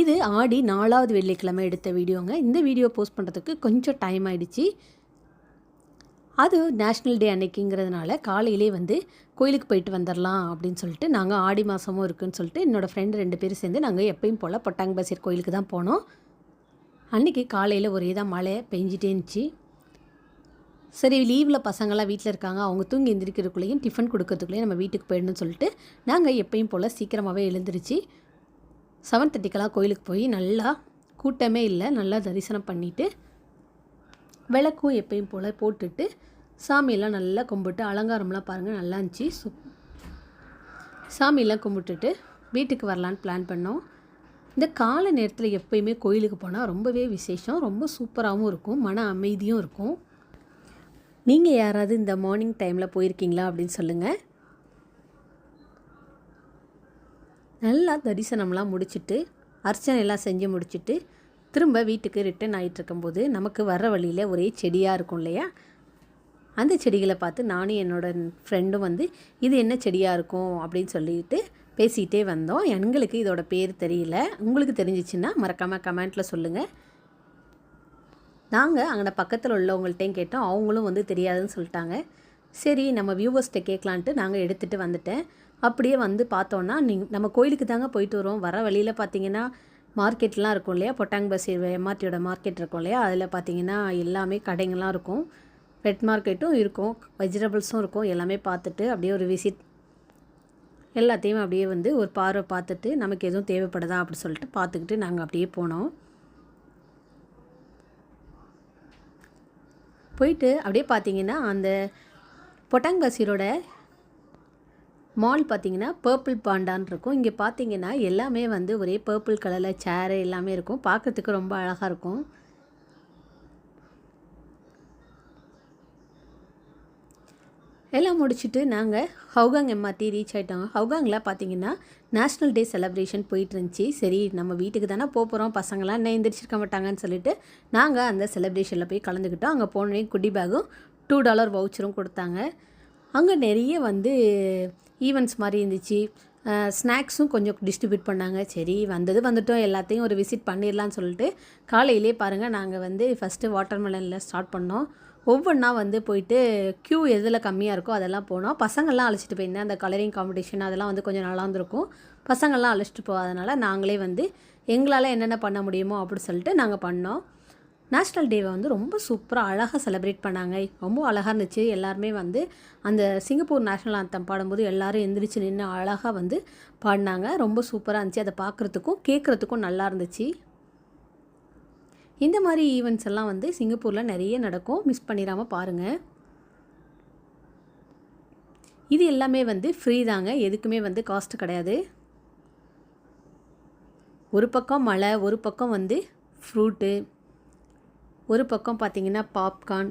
இது ஆடி நாலாவது வெள்ளிக்கிழமை எடுத்த வீடியோங்க. இந்த வீடியோ போஸ்ட் பண்ணுறதுக்கு கொஞ்சம் டைம் ஆகிடுச்சு அது நேஷ்னல் டே அன்னைக்குங்கிறதுனால காலையிலே வந்து கோயிலுக்கு போயிட்டு வந்துடலாம் அப்படின்னு சொல்லிட்டு நாங்கள் ஆடி மாதமும் இருக்குதுன்னு சொல்லிட்டு என்னோடய ஃப்ரெண்டு ரெண்டு பேரும் சேர்ந்து நாங்கள் எப்பயும் போல் பொட்டாங் பசீர் கோயிலுக்கு தான் போனோம். அன்றைக்கி காலையில் ஒரே தான் மழை பெஞ்சிட்டே இருந்துச்சு. சரி லீவில் பசங்களாம் வீட்டில் இருக்காங்க. அவங்க தூங்கி எந்திரிக்கிறதுக்குள்ளேயும் டிஃபன் கொடுக்கறதுக்குள்ளேயும் நம்ம வீட்டுக்கு போயிடணும்னு சொல்லிட்டு நாங்கள் எப்பயும் போல் சீக்கிரமாகவே எழுந்திரிச்சு. செவன் தேர்ட்டிக்கெல்லாம் கோயிலுக்கு போய் நல்லா கூட்டமே இல்லை நல்லா தரிசனம் பண்ணிவிட்டு விளக்கும் எப்பயும் போல் போட்டுட்டு சாமியெல்லாம் நல்லா கும்பிட்டு அலங்காரம்லாம் பாருங்கள் நல்லா இருந்துச்சு. சு சாமியெல்லாம் கும்பிட்டுட்டு வீட்டுக்கு வரலான்னு பிளான் பண்ணோம். இந்த காலை நேரத்தில் எப்பயுமே கோயிலுக்கு போனால் ரொம்பவே விசேஷம் ரொம்ப சூப்பராகவும் இருக்கும் மன அமைதியும் இருக்கும். நீங்கள் யாராவது இந்த மார்னிங் டைமில் போயிருக்கீங்களா அப்படின்னு சொல்லுங்கள் நல்லா தரிசனம்லாம் முடிச்சுட்டு அர்ச்சனையெல்லாம் செஞ்சு முடிச்சுட்டு திரும்ப வீட்டுக்கு ரிட்டர்ன் ஆகிட்டு இருக்கும்போது நமக்கு வர வழியில் ஒரே செடியாக இருக்கும் இல்லையா? அந்த செடிகளை பார்த்து நானும் என்னோட ஃப்ரெண்டும் வந்து இது என்ன செடியாக இருக்கும்? அப்படின்னு சொல்லிட்டு பேசிகிட்டே வந்தோம். எங்களுக்கு இதோட பேர் தெரியல. உங்களுக்கு தெரிஞ்சிச்சுன்னா மறக்காமல் கமெண்ட்டில் சொல்லுங்கள் நாங்கள் அங்கே பக்கத்தில் உள்ளவங்கள்ட்டையும் கேட்டோம். அவங்களும் வந்து தெரியாதுன்னு சொல்லிட்டாங்க. சரி நம்ம வியூவர்ஸ்கிட்ட கேட்கலான்ட்டு நாங்கள் எடுத்துகிட்டு வந்துட்டேன். அப்படியே வந்து பார்த்தோன்னா நீங் நம்ம கோயிலுக்கு தாங்க போயிட்டு வரோம் வர வழியில் பார்த்தீங்கன்னா மார்க்கெட்லாம் இருக்கும் இல்லையா? பொட்டாங் பஸ் எம்ஆர்டியோட மார்க்கெட் இருக்கும் இல்லையா? அதில் பார்த்தீங்கன்னா எல்லாமே கடைங்கள்லாம் இருக்கும். பெட் மார்க்கெட்டும் இருக்கும். வெஜிடபிள்ஸும் இருக்கும். எல்லாமே பார்த்துட்டு அப்படியே ஒரு விசிட் எல்லாத்தையும் அப்படியே வந்து ஒரு பார்வை பார்த்துட்டு நமக்கு எதுவும் தேவைப்படுதா அப்படி சொல்லிட்டு பார்த்துக்கிட்டு நாங்கள் அப்படியே போனோம். போயிட்டு அப்படியே பார்த்தீங்கன்னா அந்த பொட்டாங் பசீரோட மால் பார்த்தீங்கன்னா பர்பிள் பாண்டான் இருக்கும். இங்கே பார்த்தீங்கன்னா எல்லாமே வந்து ஒரே பர்பிள் கலரில் சேரு எல்லாமே இருக்கும். பார்க்குறதுக்கு ரொம்ப அழகாக இருக்கும். எல்லாம் முடிச்சுட்டு நாங்கள் ஹவுகாங் எம்ஆர்டி ரீச் ஆகிட்டோம் ஹவுகாங்கில் பார்த்தீங்கன்னா நேஷ்னல் டே செலப்ரேஷன் போயிட்டு இருந்துச்சு சரி நம்ம வீட்டுக்கு தானே போக போகிறோம் பசங்களாம் என்ன எந்திரிச்சிருக்க மாட்டாங்கன்னு சொல்லிட்டு நாங்கள் அந்த செலப்ரேஷனில் போய் கலந்துக்கிட்டோம். அங்கே போனோடனே குட்டி பேகும் டூ டாலர் வவுச்சரும் கொடுத்தாங்க. அங்கே நிறைய வந்து ஈவெண்ட்ஸ் மாதிரி இருந்துச்சு. ஸ்நாக்ஸும் கொஞ்சம் டிஸ்ட்ரிபியூட் பண்ணாங்க. சரி வந்தது வந்துட்டோம். எல்லாத்தையும் ஒரு விசிட் பண்ணிடலான்னு சொல்லிட்டு காலையிலே பாருங்கள் நாங்கள் வந்து ஃபஸ்ட்டு வாட்டர்மெலனில் ஸ்டார்ட் பண்ணோம். ஒவ்வொன்றா வந்து போயிட்டு க்யூ எதில் கம்மியாக இருக்கோ அதெல்லாம் போனோம். பசங்கள்லாம் அழைச்சிட்டு போயிருந்தேன் அந்த கலரிங் காம்படிஷன் அதெல்லாம் வந்து கொஞ்சம் நல்லா இருந்திருக்கும். பசங்கள்லாம் அழைச்சிட்டு போகாதனால நாங்களே வந்து எங்களால் என்னென்ன பண்ண முடியுமோ அப்படி சொல்லிட்டு நாங்கள் பண்ணோம். நேஷ்னல் டேவை வந்து ரொம்ப சூப்பராக அழகாக செலிப்ரேட் பண்ணாங்க. ரொம்ப அழகாக இருந்துச்சு. எல்லாருமே வந்து அந்த சிங்கப்பூர் நேஷ்னல் ஆந்தம் பாடும்போது எல்லோரும் எந்திரிச்சு நின்று அழகாக வந்து பாடினாங்க. ரொம்ப சூப்பராக இருந்துச்சு. அதை பார்க்குறதுக்கும் கேட்குறதுக்கும் நல்லா இருந்துச்சு. இந்த மாதிரி ஈவெண்ட்ஸ் எல்லாம் வந்து சிங்கப்பூரில் நிறைய நடக்கும். மிஸ் பண்ணிடாமல் பாருங்கள் இது எல்லாமே வந்து ஃப்ரீ தாங்க. எதுக்குமே வந்து காஸ்ட் கிடையாது. ஒரு பக்கம் மழை ஒரு பக்கம் வந்து ஃப்ரூட்டு ஒரு பக்கம் பார்த்திங்கன்னா பாப்கார்ன்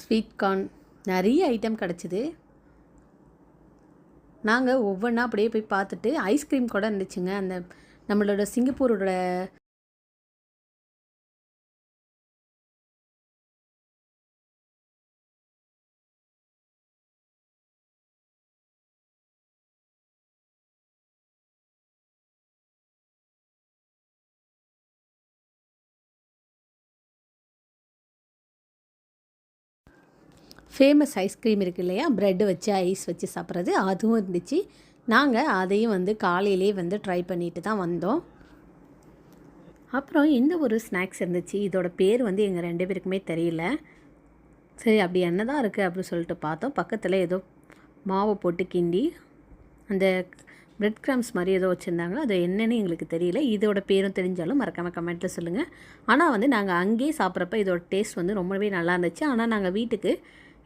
ஸ்வீட் கார்ன் நிறைய ஐட்டம் கிடச்சிது. நாங்கள் ஒவ்வொன்றா அப்படியே போய் பார்த்துட்டு ஐஸ்கிரீம் கூட இருந்துச்சுங்க. அந்த நம்மளோட சிங்கப்பூரோட ஃபேமஸ் ஐஸ்கிரீம் இருக்குது இல்லையா? ப்ரெட்டு வச்சு ஐஸ் வச்சு சாப்பிட்றது. அதுவும் இருந்துச்சு. நாங்கள் அதையும் வந்து காலையிலே வந்து ட்ரை பண்ணிட்டு தான் வந்தோம். அப்புறம் இந்த ஒரு ஸ்நாக்ஸ் இருந்துச்சு? இதோட பேர் வந்து எங்கள் ரெண்டு பேருக்குமே தெரியல. சரி அப்படி என்ன தான் இருக்குது அப்படின்னு சொல்லிட்டு பார்த்தோம். பக்கத்தில் ஏதோ மாவை போட்டு கிண்டி அந்த பிரெட் கிராம்ஸ் மாதிரி ஏதோ வச்சுருந்தாங்க அது என்னென்னு எங்களுக்கு தெரியல. இதோட பேரும் தெரிஞ்சாலும் மறக்காமல் கமெண்ட்டில் சொல்லுங்கள் ஆனால் வந்து நாங்கள் அங்கேயே சாப்பிட்றப்ப இதோட டேஸ்ட் வந்து ரொம்பவே நல்லா இருந்துச்சு. ஆனால் நாங்கள் வீட்டுக்கு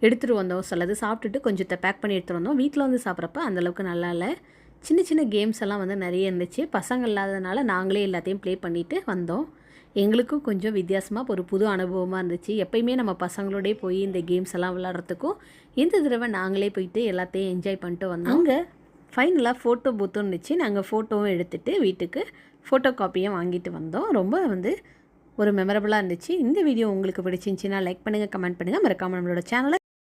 எடுத்துகிட்டு வந்தோம் சிலது. சாப்பிட்டுட்டு கொஞ்சத்தை பேக் பண்ணி எடுத்துகிட்டு வந்தோம். வீட்டில் வந்து சாப்பிட்றப்ப அந்தளவுக்கு நல்லா இல்லை. சின்ன சின்ன கேம்ஸ் எல்லாம் வந்து நிறைய இருந்துச்சு. பசங்க இல்லாததுனால நாங்களே எல்லாத்தையும் ப்ளே பண்ணிவிட்டு வந்தோம். எங்களுக்கும் கொஞ்சம் வித்தியாசமாக ஒரு புது அனுபவமாக இருந்துச்சு. எப்பயுமே நம்ம பசங்களோடய போய் இந்த கேம்ஸ் எல்லாம் விளாட்றதுக்கும் இந்த தடவை நாங்களே போயிட்டு எல்லாத்தையும் என்ஜாய் பண்ணிட்டு வந்தோம். அங்கே ஃபைனலாக ஃபோட்டோ பூத்தும் இருந்துச்சு. நாங்கள் ஃபோட்டோவும் எடுத்துகிட்டு வீட்டுக்கு ஃபோட்டோ காப்பியும் வாங்கிட்டு வந்தோம். ரொம்ப வந்து ஒரு மெமரபுளாக இருந்துச்சு. இந்த வீடியோ உங்களுக்கு பிடிச்சிருந்துச்சின்னா லைக் பண்ணுங்கள் கமெண்ட் பண்ணுங்கள் மறக்காமல் நம்மளோட சேனலை